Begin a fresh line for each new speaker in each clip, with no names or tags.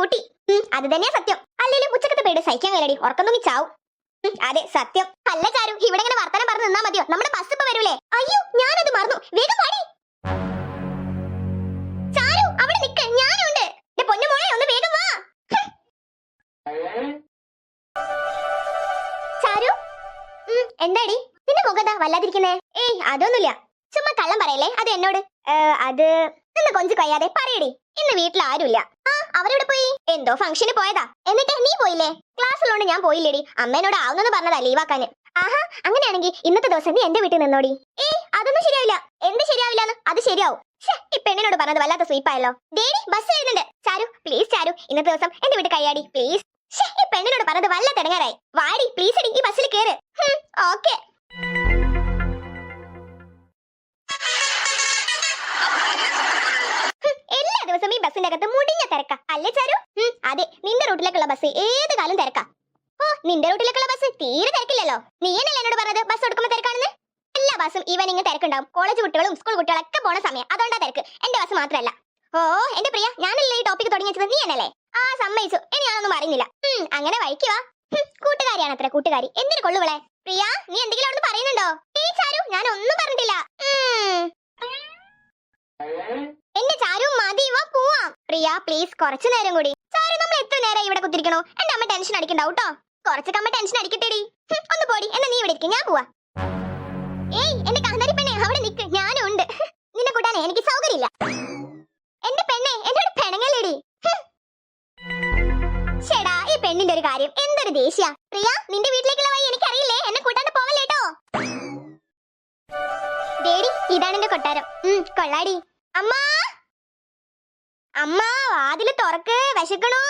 കൂട്ടി അത് തന്നെയാ സത്യം. അല്ലെങ്കിലും ഉച്ചക്കത്തെ പേടി സഹിക്കാൻ കഴിയടി ഉറക്കം മിച്ചാവും ചാവും. അതെ സത്യം. അല്ല ചാരു ഇവിടെ ഇങ്ങനെ വർത്തനം പറഞ്ഞ് നിന്നാ മതിയോ? നമ്മുടെ ബസ് ഇപ്പൊ വരൂലേ? അയ്യോ ഞാനത് മറന്നു. വേഗം ചാരു അവിടെ നിക്ക്. ഒന്ന് വേഗം വാ. ചാരു എന്താടി? നിന്റെ മുഖതാ വല്ലാതിരിക്കുന്നേ? ഏയ് അതൊന്നുമില്ല. ചുമ്മാ കള്ളം പറയല്ലേ? അത് എന്നോട്. അത് നിന്ന് കൊഞ്ചു കൊയ്യാതെ പറയടി. ഇന്ന് വീട്ടിൽ ആരുമില്ല. ആ അവരെവിടെ പോയി? എന്തോ ഫംഗ്ഷന് പോയതാ. എന്നിട്ട് നീ പോയില്ലേ? ക്ലാസ്സിലോണ്ട് ഞാൻ പോയില്ലേടി. അമ്മേനോട് ആവുന്നെന്ന് പറഞ്ഞതാ ലീവാക്കാന് ആഹാ അങ്ങനെയാണെങ്കിൽ ഇന്നത്തെ ദിവസം നീ എന്റെ വീട്ടിൽ നിന്നോടി. ഏ അതൊന്നും ശരിയാവില്ല. എന്ത് ശരിയാവില്ല അത് ശരിയാവും. ഈ പെണ്ണിനോട് പറഞ്ഞത് വല്ലാത്ത സ്വീപ്പായല്ലോ ഡേഡി ബസ് വരുന്നുണ്ട്. ചാരു പ്ലീസ് ചാരു ഇന്നത്തെ ദിവസം എന്റെ വീട്ടിൽ കൈയാടി പ്ലീസ് ഈ പെണ്ണിനോട് പറഞ്ഞത് വല്ല തെടങ്ങാറായി വാടി പ്ലീസ് എടി ഈ ബസ്സിൽ കേറ്. ഓക്കെ ബസ്സിന്റെ അകത്ത് മുടിഞ്ഞ തിരക്ക. അല്ലേ ചാരു? അതെ നിന്റെ റൂട്ടിലേക്കുള്ള ബസ് ഏത് കാലം തിരക്ക? ഓ നിന്റെ റൂട്ടിലേക്കുള്ള ബസ് തീരെ തിരക്കില്ലല്ലോ. നീ എന്നല്ല എന്നോട് പറഞ്ഞത്? ബസ് എടുക്കുമ്പോ തിരക്കാണെന്ന്? എല്ലാ ബസ്സും ഈവനിങ് തിരക്കുണ്ടാവും. കോളേജ് കുട്ടികളും സ്കൂൾ കുട്ടികളൊക്കെ പോണ സമയം. അതുകൊണ്ടാ തിരക്ക്. എന്റെ ബസ് മാത്രമല്ല ഓ എന്റെ പ്രിയ ഞാനല്ലേ ഈ ടോപ്പിക് തുടങ്ങിയത് നീ എന്നല്ലേ? ആ സമ്മതിച്ചു. ഇനി ഞാനൊന്നും അറിയുന്നില്ല അങ്ങനെ വഴിക്കുവാ കൂട്ടുകാരിയാണ് അത്ര കൂട്ടുകാരി. എന്തിനു കൊള്ളുവളെ പ്രിയ നീ എന്തെങ്കിലും അവിടെ പറയുന്നുണ്ടോ? ഏയ് ചാരു ഞാൻ ഒന്നും പറഞ്ഞിട്ടില്ല. എന്റെ ചാരു മതി വാ പോവാം. പ്രിയ പ്ലീസ് കുറച്ചു നേരം കൂടി. ചാരു നമ്മൾ എത്ര നേരം ഇവിടെ കുത്തിരിക്കണോ? എന്റെ അമ്മ ടെൻഷൻ അടിക്കണ്ടാവും കേട്ടോ. കുറച്ചൊക്കെ അമ്മ ടെൻഷൻ അടിക്കട്ടെടി. ഒന്ന് പോടി എന്നാ നീ ഇവിടെ ഇരിക്കും ഞാൻ പോവാ. ഏയ് എന്റെ കാന്താരി പെണ്ണെ അവിടെ നിക്ക് ഞാനും ഉണ്ട്. നിന്നെ കൂട്ടാൻ എനിക്ക് സൗകര്യമില്ല. എന്റെ പെണ്ണെ എന്നോട് പെണങ്ങലേടി ചേടാ ഈ പെണ്ണിന്റെ ഒരു കാര്യം എന്തൊരു ദേഷ്യ. പ്രിയ നിന്റെ വീട്ടിലേക്കുള്ള വഴി എനിക്കറിയില്ലേ? എന്നെ കൂട്ടാണ്ട് പോവല്ലേട്ടോ ഇതാണ് എന്റെ കൊട്ടാരം. ഉം, കൊള്ളാടി. അമ്മ! അമ്മ വാതിൽ തുറക്ക് വിശക്കണു.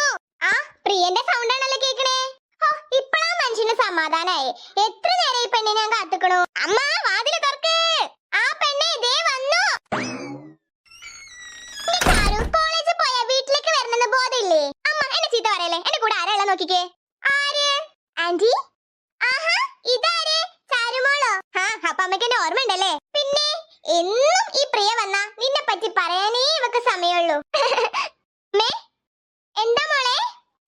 ആ പ്രിയന്റെ സൗണ്ട് ആണല്ലോ കേക്കണേ. ഓ ഇപ്പഴാ മനുഷ്യന് സമാധാനായി. എത്ര നേരം ഈ പെണ്ണിനെ ഞാൻ കാത്തുക്കണു? അമ്മ വാതിൽ തുറക്ക്. ആ പെണ്ണെ ദേ വന്നു. കോളേജിൽ പോയ വീട്ടിലേക്ക് വരണമെന്ന് ബോധമില്ലേ? അമ്മ എന്നെ ചീത്ത പറയല്ലേ? എന്റെ കൂടെ ആരാ ഉള്ളത് നോക്കിക്കേ ആര് ആന്റി ആഹാ ഇതാര് ചാരുമോളോ ആ അപ്പൊ അമ്മയ്ക്ക് എന്നെ ഓർമ്മയുണ്ടല്ലേ പിന്നെ എന്നും ഈ പ്രിയ വന്നാ നിന്നെ പറ്റി പറയാനേ ഇവക്ക് സമയമുള്ളൂ മേ എന്താ മോളെ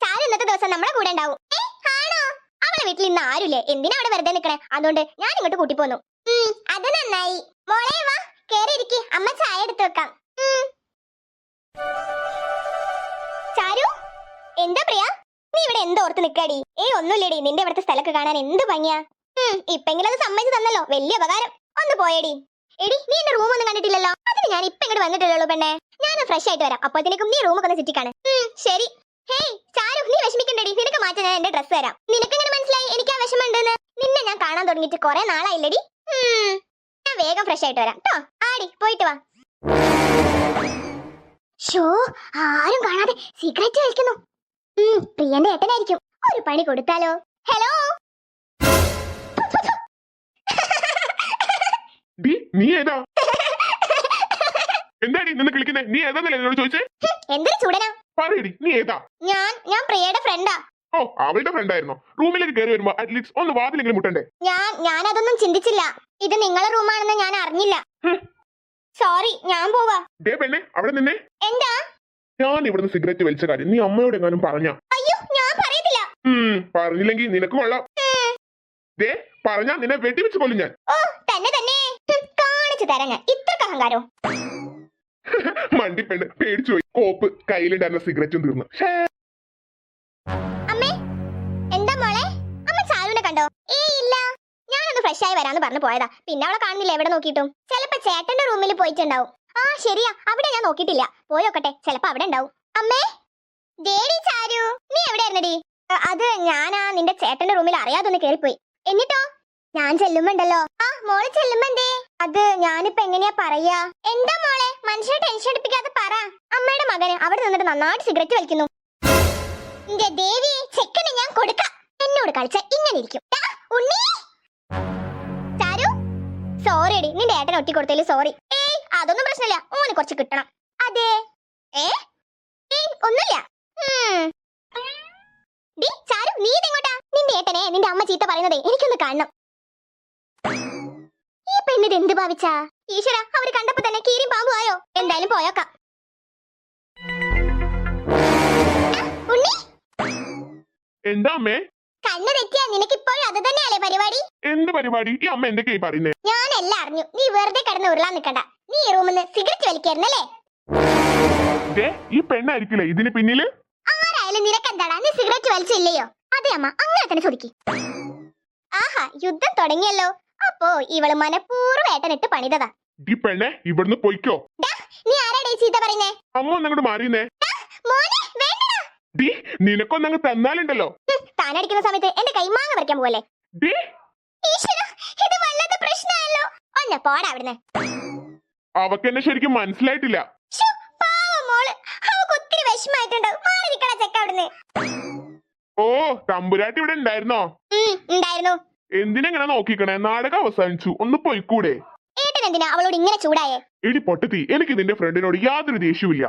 ചാരു ഇന്നത്തെ ദിവസം നമ്മുടെ കൂടെ ഉണ്ടാവും ഏ, ആണോ അവളെ വീട്ടിൽ ഇന്ന് ആരുമില്ലേ? എന്തിനാ അവിടെ വെറുതെ നിക്കണേ? അതുകൊണ്ട് ഞാൻ ഇങ്ങോട്ട് കൂട്ടി പോന്നു. അത് നന്നായി. മോളെ വാ കേറി ഇരിക്കി. അമ്മ ചായ എടുത്തു വെക്കാം. ചാരു എന്താ പ്രിയ? നീ ഇവിടെ എന്ത് ഓർത്ത് നിക്കാടി ഏയ് ഒന്നുമില്ലടി. നിന്റെ ഇവിടുത്തെ സ്ഥലമൊക്കെ കാണാൻ എന്ത് ഭംഗിയാ. ഇപ്പെങ്കിലും അത് സമ്മതിച്ചു തന്നല്ലോ. വലിയ ഉപകാരം. ഒന്ന് പോയടി. എടി നീ എന്റെ റൂം ഒന്നും കണ്ടിട്ടില്ലല്ലോ? അതിന് ഞാൻ ഇപ്പൊ ഇങ്ങോട്ട് വന്നിട്ടില്ലല്ലോ പെണ്ണെ. ഞാൻ ഫ്രഷ് ആയിട്ട് വരാം. അപ്പോഴത്തേക്കും നീ റൂമൊക്കെ ഒന്ന് ചുറ്റിക്കാണ് ശരി. ഹേയ് ചാരു നീ വിഷമിക്കണ്ടടി. നിനക്ക് മാറ്റാൻ ഞാൻ എന്റെ ഡ്രസ്സ് തരാം. നിനക്ക് എങ്ങനെ മനസ്സിലായി എനിക്ക് ആ വിഷമം ഉണ്ടെന്ന് നിന്നെ ഞാൻ കാണാൻ തുടങ്ങിയിട്ട് കുറെ നാളായില്ലടി. ഞാൻ വേഗം ഫ്രഷ് ആയിട്ട് വരാം. കേട്ടോ ആടി പോയിട്ട് വാ. ഷോ ആരും കാണാതെ സീക്രറ്റ് കളിക്കുന്നു ഉം, പ്രിയന്റെ ഏട്ടനായിരിക്കും. ഒരു പണി കൊടുത്താലോ? ഹലോ
നീ ഏതാ? എന്താടി നിന്ന് കളിക്കുന്നേ നീ ഏതാന്നല്ലേ എന്നോട് ചോദിച്ചേ?
എന്തൊരു ചൂടനാ.
പറയടി നീ ഏതാ?
ഞാൻ ഞാൻ പ്രിയയുടെ ഫ്രണ്ടാ
ഓ അവളുടെ ഫ്രണ്ട് ആയിരുന്നോ? റൂമിലേക്ക് കയറി വരുമ്പോ അറ്റ്ലീസ്റ്റ് ഒന്ന് വാതിലെങ്കിലും മുട്ടണ്ടേ?
ഞാൻ ഞാൻ അതൊന്നും ചിന്തിച്ചില്ല. ഇത് നിങ്ങളെ റൂമാണെന്ന് ഞാൻ അറിഞ്ഞില്ല. സോറി ഞാൻ പോവാ.
ഡേ പെണ്ണേ അവിടെ നിന്നെ.
എന്താ?
ഞാൻ ഇവിടുന്ന് സിഗരറ്റ് വലിച്ച കാര്യം നീ അമ്മയോട് എങ്ങാനും പറഞ്ഞ?
അയ്യോ ഞാൻ പറയത്തില്ല.
പറഞ്ഞില്ലെങ്കിൽ നിനക്ക് കൊള്ളാം. ദേ പറഞ്ഞാ നിന്നെ വെട്ടിവെച്ച് കൊല്ലും ഞാൻ.
ഓ തന്നെ തന്നെ. കാണിച്ചു തരാം ഞാൻ. ഇത്ര അഹങ്കാരോ?
മണ്ടി പെണ്ണ് പേടിച്ചു പോയി. കോപ്പ് കയ്യിലുണ്ടായിരുന്ന സിഗരറ്റും തീർന്നു.
ഞാനൊന്ന് ഫ്രഷ് ആയി വരാന്ന് പറഞ്ഞു പോയതാ. പിന്നെ അവളെ കാണുന്നില്ല? എവിടെ നോക്കിയിട്ടും? ചിലപ്പോ ചേട്ടന്റെ റൂമിൽ പോയിട്ടുണ്ടാവും. ആ ശരിയാ. അവിടെ ഞാൻ നോക്കിയിട്ടില്ല. പോയോക്കട്ടെ ചിലപ്പോ അവിടെ ഉണ്ടാവും. അമ്മേ! ദേടി ചാരു. നീ എവിടെയായിരുന്നടി? ആയിരുന്നടി അത് ഞാനാ നിന്റെ ചേട്ടന്റെ റൂമിൽ അറിയാതൊന്ന് കേറിപ്പോയി. എന്നിട്ടോ? ഞാൻ ചെല്ലുമ്പോണ്ടല്ലോ. ആ മോൾ ചെല്ലുമ്പോ അത് ഞാനിപ്പോ എങ്ങനെയാ പറയാ? എന്താ മോളെ? മനുഷ്യനെ ടെൻഷൻ അടിപ്പിക്കാതെ പറ. അമ്മയുടെ മകന് അവിടെ നിന്നിട്ട് നന്നായിട്ട് സിഗരറ്റ് വലിക്കുന്നു. ദേവിയെ ചെക്കനെ ഞാൻ കൊടുക്കാം. എന്നോട് കളിച്ച ഇങ്ങനെ ഇരിക്കും. ഉണ്ണി! സോറി അടി നിന്റെ ഏട്ടൻ ഒട്ടി കൊടുത്തതിൽ സോറി ഏയ് അതൊന്നും പ്രശ്നമില്ല. ഓന് കുറച്ച് കിട്ടണം. അതെ. ഏ? ഏയ് ഒന്നുമില്ല. ഡി, ചാരു നീ ഇതെങ്ങോട്ടാ? നിന്റെ ഏട്ടനെ നിന്റെ അമ്മ ചീത്ത പറയുന്നതേ എനിക്കൊന്ന് കാണണം. ഈ പെണ്ണിത് എന്ത് ഭാവിച്ചാ? ഈശ്വര അവർ കണ്ടപ്പോ തന്നെ കീരി പാമ്പു ആയോ? എന്തായാലും പോയോക്കാം.
എന്താ അമ്മേ?
കണ്ണു തെറ്റിയാ നിനക്ക് ഇപ്പോഴും അത് തന്നെയല്ലേ പരിപാടി?
എന്ത് പരിപാടി? ഈ അമ്മ എന്തൊക്കെയായി പറയുന്നേ?
ഞാനെല്ലാം അറിഞ്ഞു. നീ വെറുതെ കിടന്ന് ഉരുളാൻ നിൽക്കണ്ട നീ ഈ റൂമിൽ നിന്ന് സിഗരറ്റ് വലിക്കായിരുന്നല്ലേ?
ഈ പെണ്ണായിരിക്കില്ലേ ഇതിന് പിന്നിൽ?
ആരായാലും നിനക്കെന്താടാ? നീ സിഗരറ്റ് വലിച്ചില്ലയോ? അതെ അമ്മ. അങ്ങനെ തന്നെ ചോദിക്കും. ആഹാ യുദ്ധം തുടങ്ങിയല്ലോ. അപ്പോ ഇവൾ മനഃപൂർവം ഏട്ടനിട്ട് പണിതതാ.
ഈ പെണ്ണെ ഇവിടുന്ന് പോയിക്കോ.
നീ ആരാടേ ചീത്ത പറയുന്നേ?
അമ്മ ഒന്നങ്ങോട്ട് മാറിയുന്നേ
മോനെ വേണ്ടടാ
ഡി നിനക്കൊന്നങ്ങ് തന്നാലുണ്ടല്ലോ.
താനടിക്കുന്ന സമയത്ത് എന്റെ കൈമാങ്ങ പറിക്കാൻ പോവല്ലേ?
ഡി.
ഈശ്വര ഇത് വല്ലാത്ത പ്രശ്നമായല്ലോ. ഒന്ന് പോടാ അവിടുന്ന്.
അവക്ക് എന്നെ ശരിക്കും മനസ്സിലായിട്ടില്ല.
ശ്ശോ, പാവം മോൾ. ഒത്തിരി വിഷമായിട്ടുണ്ടാവും മാറി നിക്കണ ചെക്ക അവിടുന്ന്.
ഓ തമ്പുരാട്ടി ഇവിടെ ഉണ്ടായിരുന്നോ?
ഉം, ഉണ്ടായിരുന്നു.
എന്തിനെങ്ങനെ നോക്കിക്കണേ? നാടകം അവസാനിച്ചു. ഒന്ന് പോയിക്കൂടെ?
ഏട്ടൻ എന്തിനാ അവളോട് ഇങ്ങനെ ചൂടായേ?
എടി പൊട്ടത്തി എനിക്ക് നിന്റെ ഫ്രണ്ടിനോട് യാതൊരു ദേഷ്യവുമില്ല.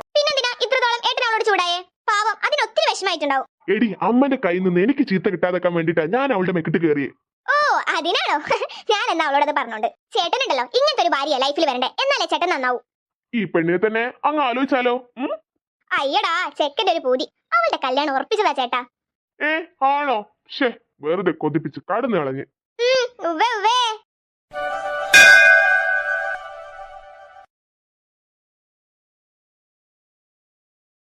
പാവം അതിന് ഒത്തിരി വിഷമായിട്ടുണ്ടാവും
എടി അമ്മന്റെ കയ്യിൽ നിന്ന് എനിക്ക് ചീത്ത കിട്ടാതെക്കാൻ വേണ്ടിട്ടാ ഞാൻ അവളുടെ മെക്കിട്ട് കയറിയേ
ഓ അതിനാണോ? ഞാൻ എന്നാ അവളോടത് പറഞ്ഞോണ്ട്. ചേട്ടനുണ്ടല്ലോ ഇങ്ങനത്തെ ഒരു ഭാര്യ ലൈഫിൽ വരണ്ടേ. എന്നാലേ ചേട്ടൻ നന്നാവൂ.
ഈ പെണ്ണിനെ തന്നെ അങ്ങ് ആലോചിച്ചാലോ?
അയ്യടാ ചെക്കന്റെ ഒരു പൂതി. അവളുടെ കല്യാണം ഉറപ്പിച്ചതാ ചേട്ടാ.
ഏ ആണോ? ഷേ വെറുതെ കൊതിപ്പിച്ച് കടന്നു കളഞ്ഞ്.
ഉവ്വേ ഉവ്വേ.